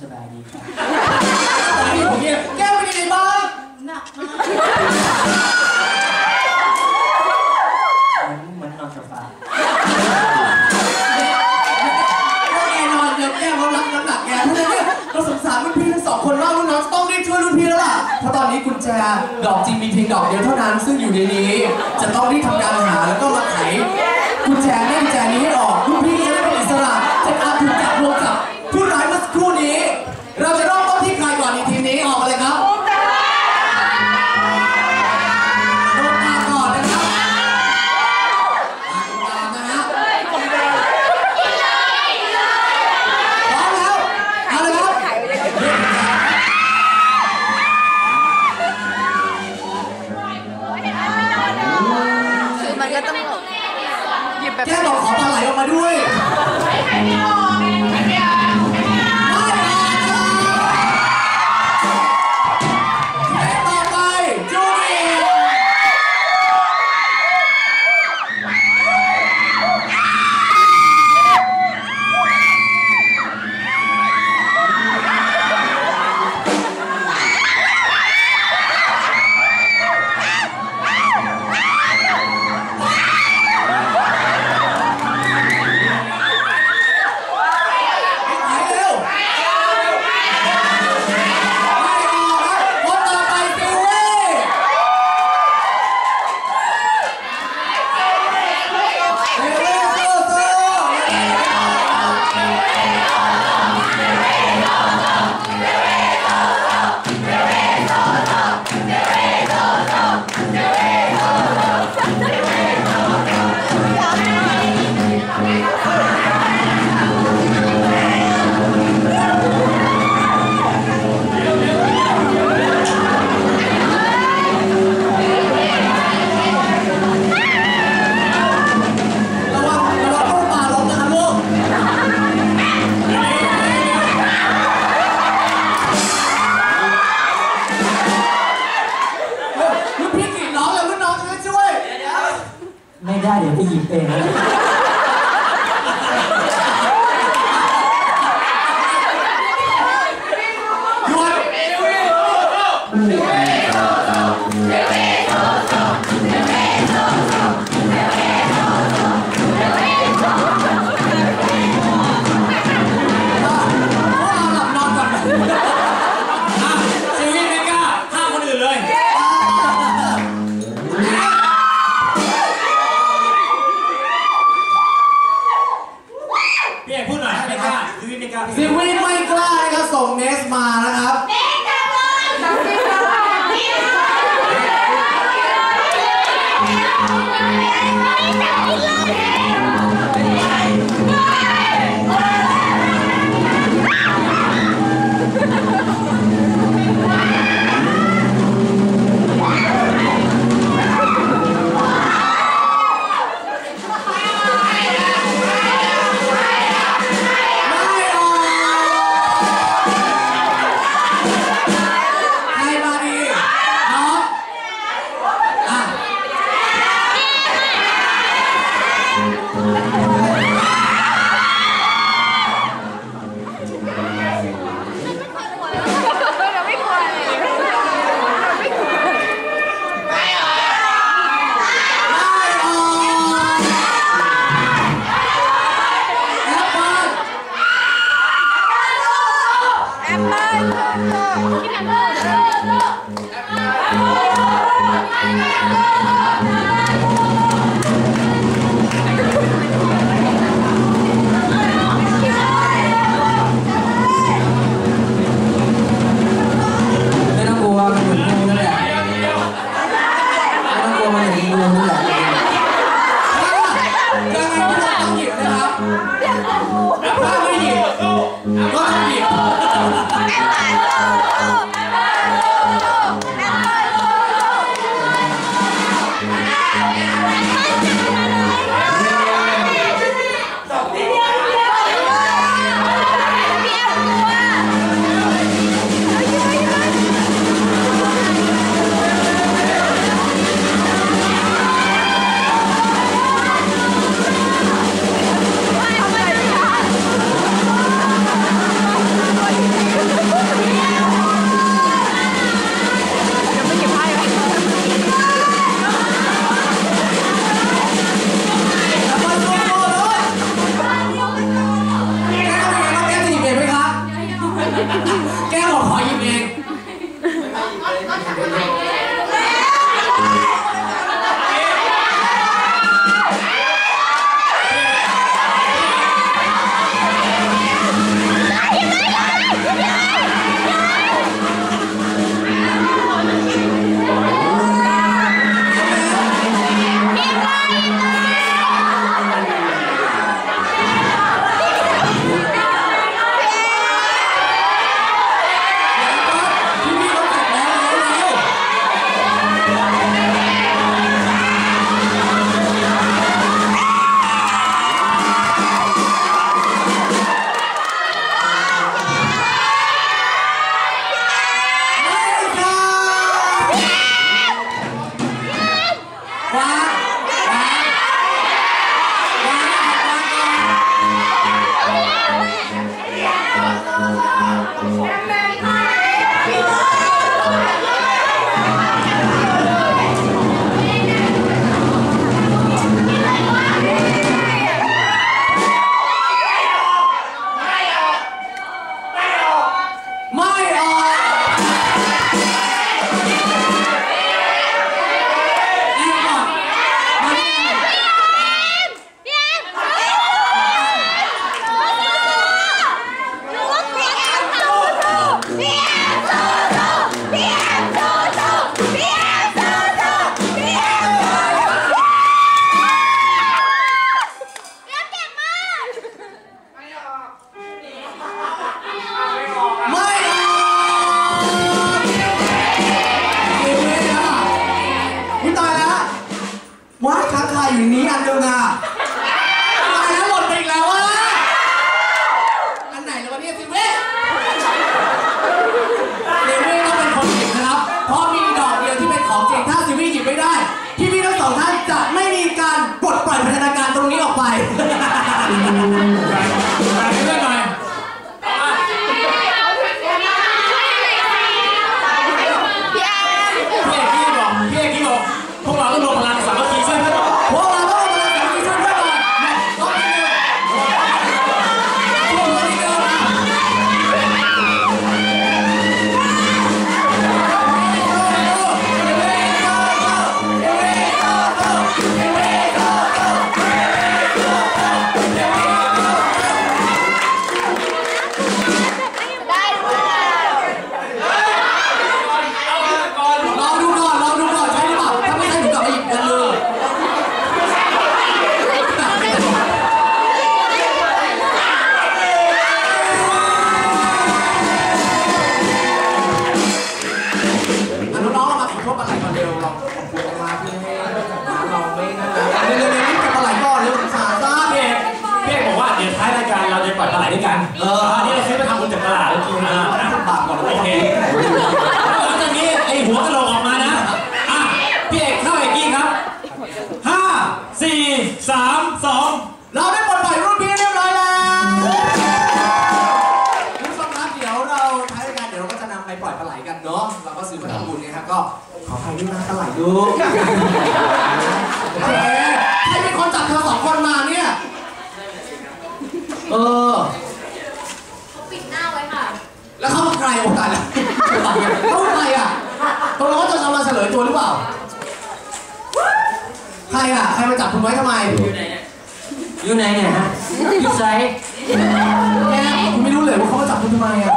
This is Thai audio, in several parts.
สบายดีครับตอนนี้ผมเนี่ยแก้วเป็นยังไงบ้างหนักมากเหมือนเหมือนนอนโซฟาก็แน่นอนเดี๋ยวแก้วเขารับน้ำหนักแกเพราะฉะนั้นเนี่ยเราสงสารรุ่นพี่ทั้งสองคนมากรุ่นน้องต้องรีบช่วยรุ่นพี่แล้วล่ะ เพราะตอนนี้กุญแจดอกจริงมีเพียงดอกเดียวเท่านั้น ซึ่งอยู่ในนี้ จะต้องรีบทำการหาแล้วก็มาไขกุญแจแม่กุญแจนี้ให้ออกรุ่นพี่จะได้เป็นอิสระจะการถูกจับรวมกับ ไม่ได้เดี๋ยวพี่หยิบเองนะหยุดายค้า น้องๆเรมาขอโทษปลาไหลก่อนเร็วเราขอบคุณมากที่ให้ร้านเราไม่นั่นนะเร็วๆๆรีบกับปลาไหลก่อนเร็วสงสารจ้าพี่เอกพี่เอกบอกว่าเดี๋ยวท้ายรายการเราจะปล่อยปลาไหลด้วยกันเออนนี้เราซื้อไปทำบุญจากตลาดแล้วกินนะนะปากก่อนโอเคหลังจากนี้ไอหัวกระโหลกออกมานะอะพี่เอกเข้าเอกกี้ครับห้าสี่สามสองเราได้ปลดปล่อยรุ่นพี่เรียบร้อยแล้วคุณผู้ชมครับเดี๋ยวเราท้ายรายการเดี๋ยวเราก็จะนำไปปล่อยปลาไหลกันเนาะเราก็ซื้อมาทำบุญนะครับก็ ขอใครด้วยนะปลาไหลดูโอเคใครเป็นคนจับเธอสองคนมาเนี่ย เออปิดหน้าไว้ค่ะ แล้วเขาเป็นใครโอ้ตายแล้วเขาเป็นใครอะตกลงว่าจะมาเฉลยตัวหรือเปล่า ใครอะ ใครมาจับคุณไว้ทำไมอยู่ไหนเนี่ยฮะอยู่ไซส์แกคุณไม่รู้เลยว่าเขามาจับคุณทำไมอะ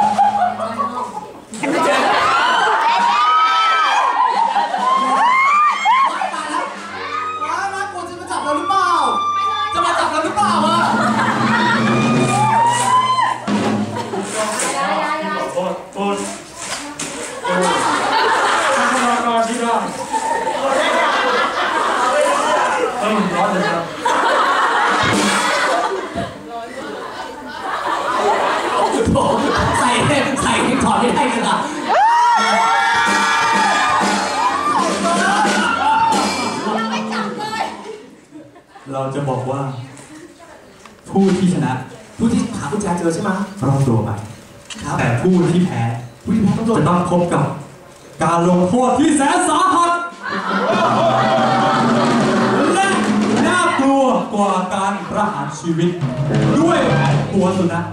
ผู้ที่ชนะผู้ที่หากุญแจเจอใช่ไหมรอบตัวไปครับแต่ผู้ที่แพ้ผู้ที่แพ้ต้องโดนจะต้องพบกับการลงโทษที่แสนสาหัสและน่ากลัวกว่าการประหารชีวิต ด้วยหัวสุนัข